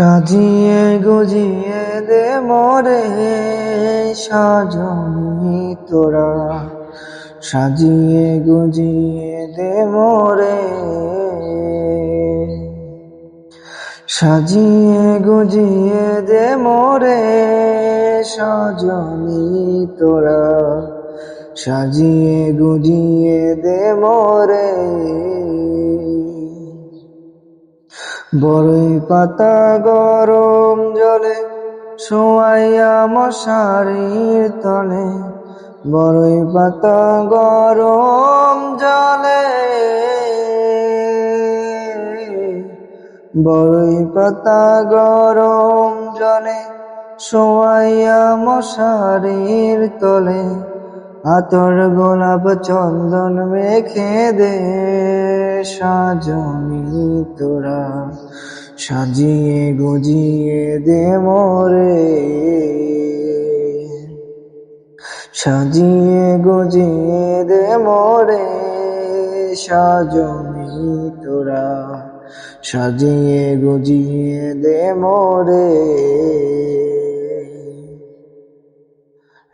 সাজিয়ে গুজিয়ে দে মোরে সাজনি তোরা। সাজিয়ে গুজিয়ে দে মোরে। সাজিয়ে গুজিয়ে দে মোরে সাজনি তোরা। সাজিয়ে গুজিয়ে দে মোরে। বড়ই পাতা গরম জলে, শোয়াইয়া মশারির তলে। বড়ই পাতা গরম জলে বড়ই পাতা গরম জলে, শোয়াইয়া মশারির তলে। আতর গোলাপ চন্দন মেখে দে সাজনি তোরা। সাজিয়ে গুজিয়ে দে মোরে। সাজিয়ে গুজিয়ে দে মোরে সাজনি তোরা। সাজিয়ে গুজিয়ে দে মোরে।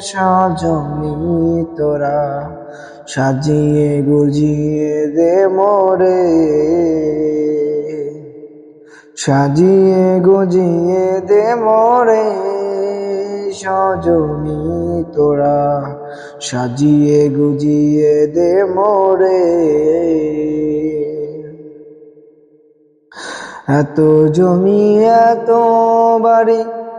সাজনি তোরা সাজিয়ে গুজিয়ে দে মোরে। সাজিয়ে গুজিয়ে দে মোরে সজনি তোরা সাজিয়ে গুজিয়ে দে মোরে। এত জমি, এত বাড়ি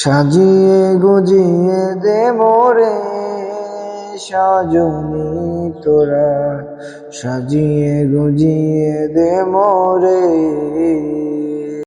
সাজিয়ে গুজিয়ে দে মোরে সাজুনি তোরা। সাজিয়ে গুজিয়ে দে মোরে।